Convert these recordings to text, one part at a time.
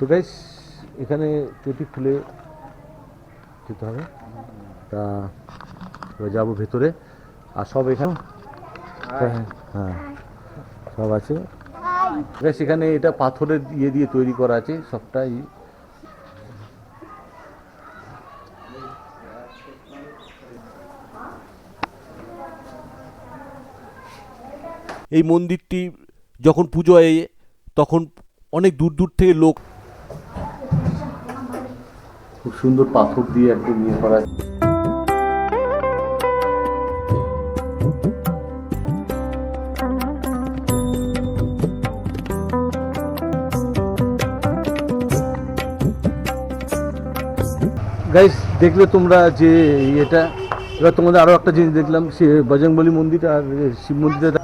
তো গাইস এখানে চটি খুলে যেতে হবে তা যাব ভেতরে আর সব এখানে হ্যাঁ সব আছে সেখানে এটা পাথরের ইয়ে দিয়ে তৈরি করা আছে সবটাই এই মন্দিরটি যখন পুজো তখন অনেক দূর দূর থেকে লোক খুব সুন্দর পাথর দিয়ে একদম ইয়ে করা গাইস দেখলে তোমরা যে এটা এবার তোমাদের আরও একটা জিনিস দেখলাম সে বজরংবলী মন্দির আর শিব মন্দিরে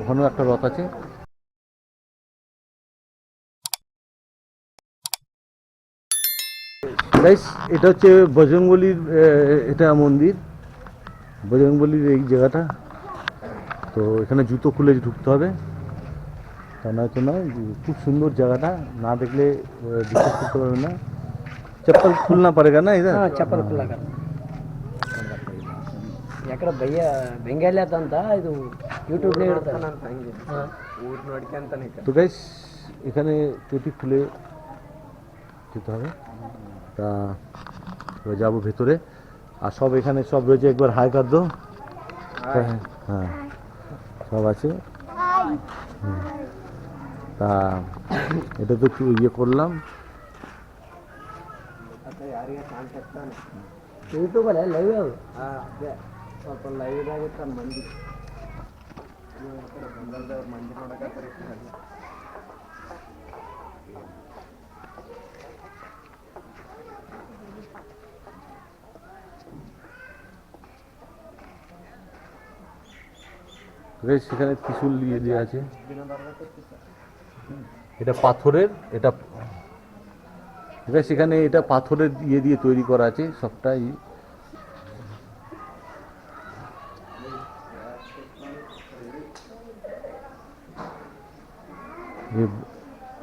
ওখানেও একটা রথ আছে। গাইস এটা হচ্ছে বজরংবলির আহ, এটা মন্দির বজরংবলির এই জায়গাটা তো এখানে জুতো খুলে ঢুকতে হবে তা নয়তো নয় খুব সুন্দর জায়গাটা না দেখলে আহ, বিশ্বাস করতে পারবে না चप्पल खुलना पड़ेगा ना इधर ಹಾ ಚಪ್ಪಲ್ ಖುಲ್ಲ ಯಾಕಡೆ ಬಯ್ಯ ಬೆಂಗಾಲಿ ಅಂತ ಇದು ಯೂಟ್ಯೂಬ್ನೇ ಇಡ್ತಾನೆ ಹಂಗೆ ಊರ್ ನೋಡ್ಕೊಂತಾನೆ তো গাইস এখানে চটি খুলে যেতে হবে তা এবার যাবো ভেতরে আর সব এখানে সব রয়েছে একবার হাই কার দো হ্যাঁ হ্যাঁ সব আছে হুম। তা এটা তো একটু ইয়ে করলাম ಯಾರಿಗೆ ಕಾಣ್ತಾನೆ ಯೂಟ್ಯೂಬಲ್ಲಿ সেখানে ত্রিশুল দিয়ে দেওয়া আছে। এটা পাথরের এটা গাইস সেখানে এটা পাথরের ইয়ে দিয়ে তৈরি করা আছে সবটাই।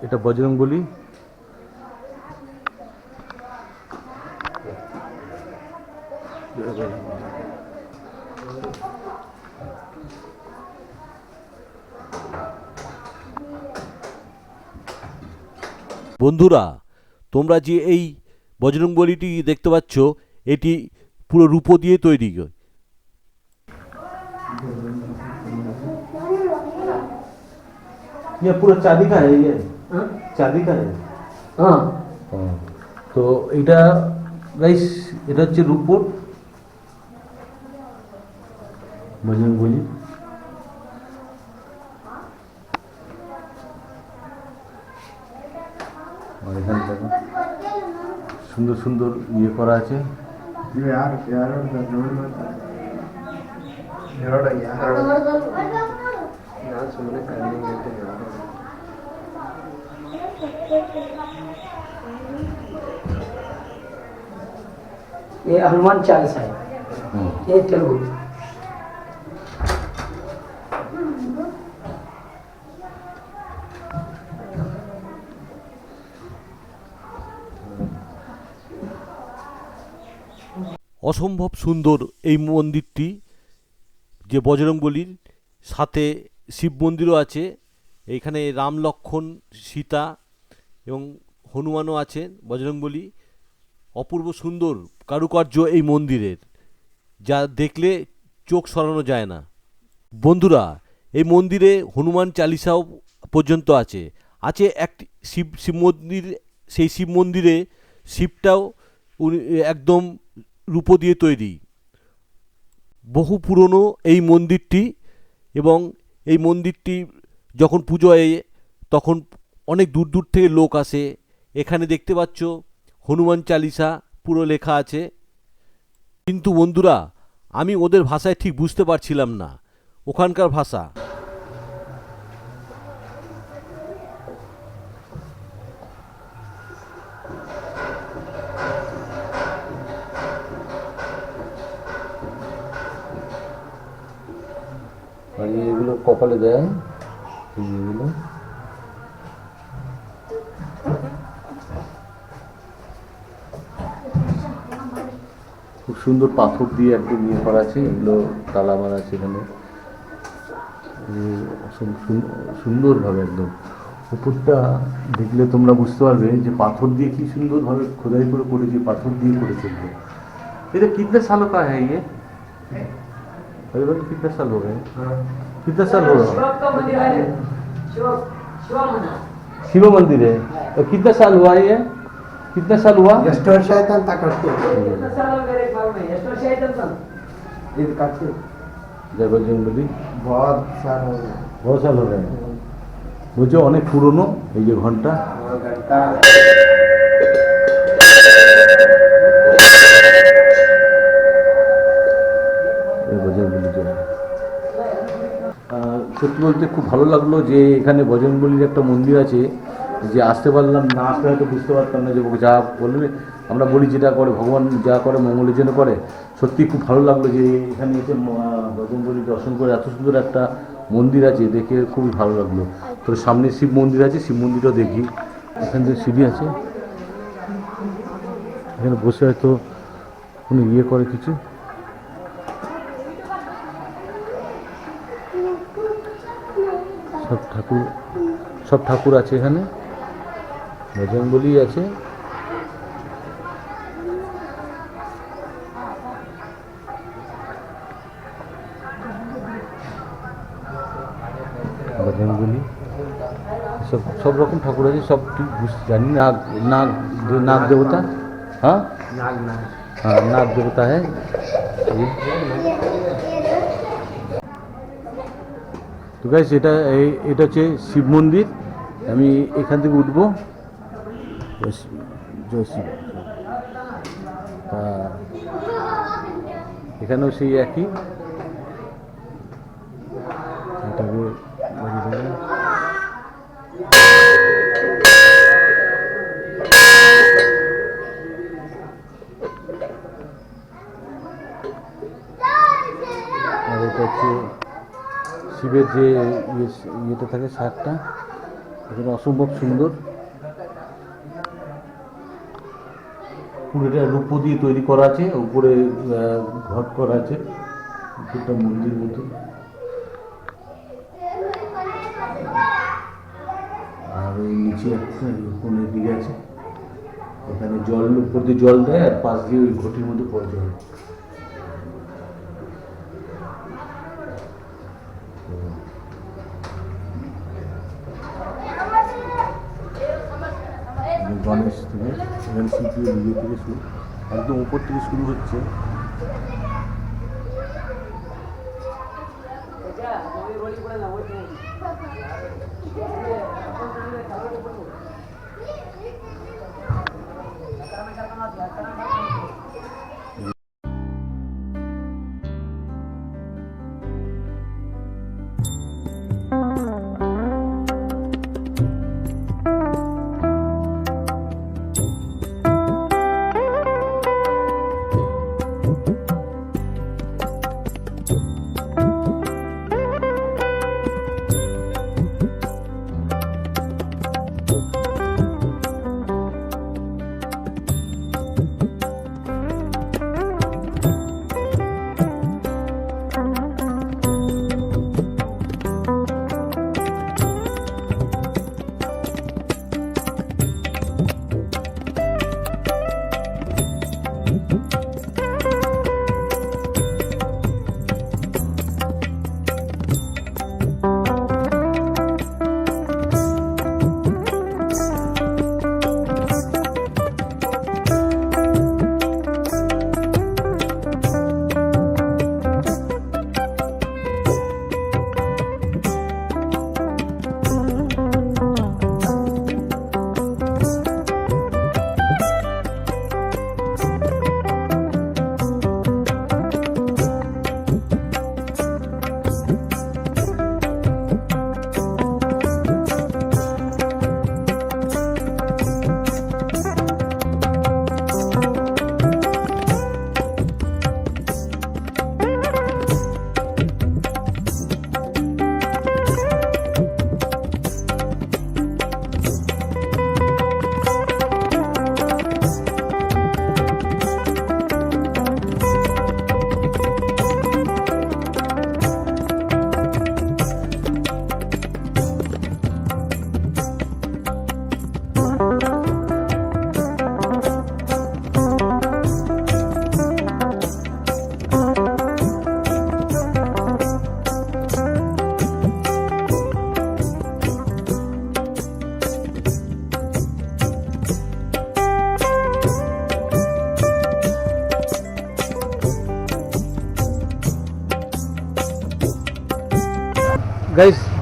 এটা বজরংবলী। বন্ধুরা তোমরা যে এই বজরংবলীটি দেখতে পাচ্ছ এটি পুরো রূপো দিয়ে তৈরি ये पूरा चांदी का है ये চাঁদি का है ಹಾಂ তো এটা গাইস এটা হচ্ছে রূপোর বজরঙ্গলি এখানে দেখো সুন্দর সুন্দর ইয়ে করা আছে। ये हनुमान चालीसा है ये तेलुगु অসম্ভব সুন্দর এই মন্দিরটি, যে বজরংবলীর সাথে শিব মন্দিরও আছে, এইখানে রাম লক্ষণ, সীতা এবং হনুমানও আছেন বজরংবলী। অপূর্ব সুন্দর কারুকার্য এই মন্দিরের, যা দেখলে চোখ সরানো যায় না। বন্ধুরা, এই মন্দিরে হনুমান চালিসাও পর্যন্ত আছে। আছে একটি শিব শিব মন্দির, সেই শিব মন্দিরে শিবটাও একদম রূপো দিয়ে তৈরি। বহু পুরনো এই মন্দিরটি এবং এই মন্দিরটি যখন পুজো হয়, তখন অনেক দূর দূর থেকে লোক আসে। এখানে দেখতে পাচ্ছ হনুমান চালিসা পুরো লেখা আছে। কিন্তু বন্ধুরা, আমি ওদের ভাষায় ঠিক বুঝতে পারছিলাম না। ওখানকার ভাষা। আর এগুলো কপালে দেয়। এগুলো। খুব সুন্দর পাথর দিয়ে একটু নিয়ে করা আছে, এগুলো তালা মারা আছে এখানে। সুন্দরভাবে একদম। উপরটা দেখলে তোমরা বুঝতে পারবে যে পাথর দিয়ে কি সুন্দরভাবে খোদাই করে করেছে, পাথর দিয়ে করেছে এটা কিনতে সালো কা হ্যাঁ ইয়ে? अरे भाई कितने साल हो गए कितने साल हो गए शिव मंदिर है तो कितने साल हुआ ये कितने साल हुआ ಎಷ್ಟು ವರ್ಷ ಆಯ್ತು ಅಂತ ಕಟ್ತೀವಿ ಇದು ಕಟ್ತೀವಿ जय बजरंग बली बहुत साल हो गया बहुत साल हो गए বলছে অনেক পুরনো এই যে ঘন্টা और সত্যি বলতে খুব ভালো লাগল যে এখানে বজরংবলীর একটা মন্দির আছে যে আসতে পারলাম না, আসলে হয়তো বুঝতে পারতাম না যে যা বলবে। আমরা বলি যেটা করে, ভগবান যা করে, মঙ্গলের জন্য করে। সত্যি খুব ভালো লাগল যে এখানে এসে বজরংবলী দর্শন করে এত সুন্দর একটা মন্দির আছে, দেখে খুবই ভালো লাগল। তো সামনে শিব মন্দির আছে, শিব মন্দিরও দেখি। এখান থেকে সিঁড়ি আছে, এখানে বসে হয়তো কোনো ইয়ে করে কিছু। সব ঠাকুর সব ঠাকুর আছে এখানে বজরংবলী আছে বজরংবলী সব সব রকম ঠাকুর আছে সব ঠিক বুঝ- জানি নাগ নাগ নাগ দেবতা হ্যাঁ नाग नाग হ্যাঁ তো গাইস এটা এটা হচ্ছে শিব মন্দির। আমি এখান থেকে উঠবো। জয় শিব এখানেও সেই একই। শিবের যে ইয়ে ইয়েটা থাকে শাকটা এখানে অসম্ভব সুন্দর। পুরোটা রূপ দিয়ে তৈরি করা আছে, উপরে ঘট করা আছে একটা মন্দির মতো। আর ওই নিচে একটা দিকে আছে। এখানে জল, উপর দিয়ে জল দেয়, আর পাশ দিয়ে ওই ঘটির মধ্যে পড়ে জল। গণেশ থেকে শিল্পীর ইয়ে থেকে শুরু একদম উপর থেকে শুরু হচ্ছে।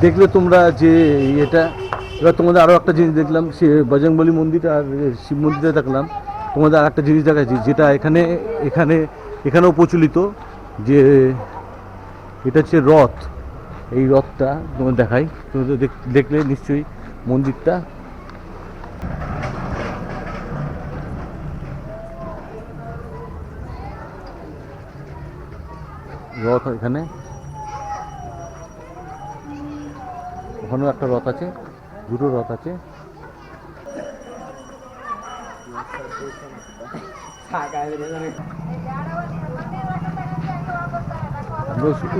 দেখলে তোমরা যে এটা, এবার তোমাদের আরও একটা জিনিস দেখলাম, সে বজরংবলী মন্দির আর শিব মন্দিরে দেখলাম, তোমাদের আর একটা জিনিস দেখাচ্ছি, যেটা এখানে এখানে, এখানেও প্রচলিত যে এটা হচ্ছে রথ। এই রথটা তোমার দেখাই তুমি তো দেখ- দেখলে নিশ্চয়ই মন্দিরটা। রথ এখানে। ওখানেও একটা রথ আছে, দুটো রথ আছে।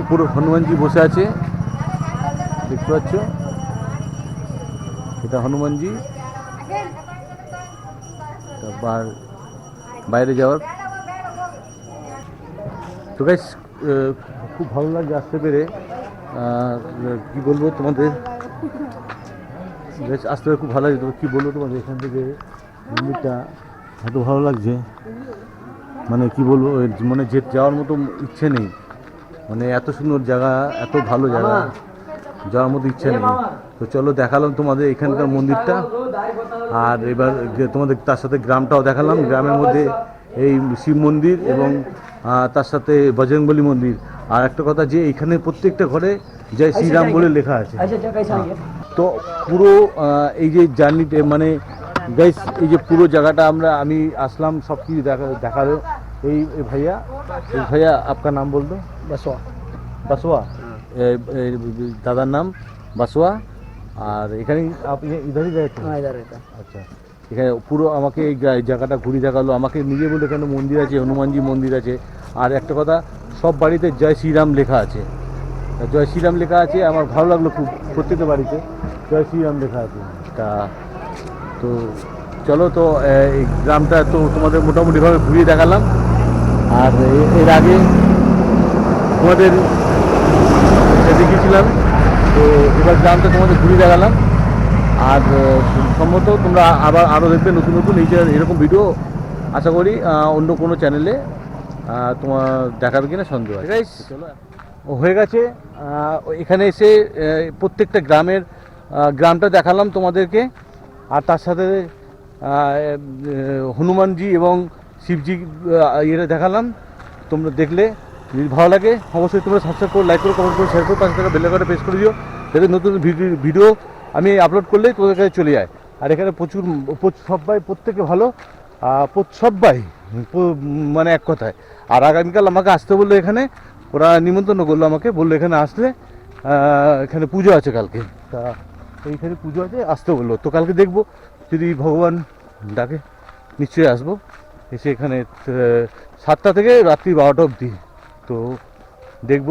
উপরে হনুমানজি বসে আছে, দেখতে পাচ্ছ? এটা হনুমানজি। বাইরে যাওয়ার। তো খুব ভালো লাগছে, আসতে পেরে। কি বলব তোমাদের? বেশ আসতে খুব ভালো লাগছে। তবে কী বলব তোমাদের এখান থেকে মন্দিরটা এত ভালো লাগছে। মানে কি বলব মানে যে যাওয়ার মতো ইচ্ছে নেই। মানে এত সুন্দর জায়গা, এত ভালো জায়গা, যাওয়ার মতো ইচ্ছে নেই। তো চলো, দেখালাম তোমাদের এখানকার মন্দিরটা। আর এবার তোমাদের তার সাথে গ্রামটাও দেখালাম। গ্রামের মধ্যে এই শিব মন্দির এবং আহ, তার সাথে বজরংবলী মন্দির আর একটা কথা যে এখানে প্রত্যেকটা ঘরে জয় শ্রীরাম বলে লেখা আছে তো পুরো আহ, এই যে জার্নিতে মানে গাইস এই যে পুরো জায়গাটা আমরা আমি আসলাম সব কিছু দেখা দেখালো এই এই ভাইয়া এই ভাইয়া আপনার নাম বলতো बसवा বাসোয়া এ- এ- দাদার নাম বাসোয়া আর এখানে আপনি ইধারই রয়েছে हाँ इधर रहता আচ্ছা এখানে পুরো আমাকে এই জায়গাটা ঘুরে দেখাল। আমাকে নিজে বলে এখানে মন্দির আছে, হনুমানজি মন্দির আছে। আর একটা কথা, সব বাড়িতে জয় শ্রীরাম লেখা আছে। জয় শ্রীরাম লেখা আছে, আমার ভালো লাগল খুব প্রত্যেকটা বাড়িতে। জয় শ্রীরাম লেখা আছে। তা, তো চলো তো এই গ্রামটা তো তোমাদের মোটামুটিভাবে ঘুরিয়ে দেখালাম। আর এর আগে তোমাদের দেখিয়েছিলাম তো এবার গ্রামটা তোমাদের ঘুরিয়ে দেখালাম। আর সম্ভবত তোমরা আবার আরও দেখবে নতুন নতুন এই এরকম ভিডিও আশা করি অন্য কোনো চ্যানেলে তোমার দেখাবে কিনা সন্দেহ আছে। ও হয়ে গেছে এখানে এসে প্রত্যেকটা গ্রামের গ্রামটা দেখালাম তোমাদেরকে। আর তার সাথে হনুমানজি এবং শিবজি ইয়েটা দেখালাম। তোমরা দেখলে যদি ভালো লাগে অবশ্যই তোমরা সাবস্ক্রাইব করো লাইক করো কমেন্ট করো শেয়ার করো পাশে থাকা বেল আইকনটা প্রেস করে দিও। যাতে নতুন ভিডিও ভিডিও আমি আপলোড করলেই তোদের কাছে চলে যায়। আর এখানে প্রচুর সবাই প্রত্যেকে ভালো। সবাই মানে এক কথায়। আর আগামীকাল আমাকে আসতে বলল এখানে, ওরা নিমন্ত্রণ করল আমাকে, বলল এখানে আসলে এখানে পুজো আছে কালকে। তা এইখানে পুজো আছে, আসতে বলল। তো কালকে দেখব, যদি ভগবান ডাকে, নিশ্চয়ই আসব। এসে এখানে সাতটা থেকে রাত্রি বারোটা অবধি। তো দেখব।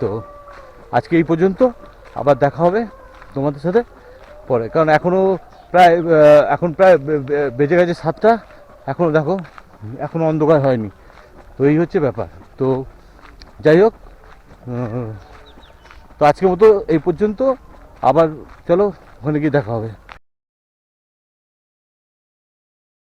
তো আজকে এই পর্যন্ত, আবার দেখা হবে তোমাদের সাথে। পরে। কারণ এখনও প্রায় এখন প্রায় বেজে গেছে সাতটা। এখনও দেখো এখনও অন্ধকার হয়নি। তো এই হচ্ছে ব্যাপার। তো যাই হোক তো আজকের মতো এই পর্যন্ত। আবার চলো, ওখানে গিয়ে দেখা হবে।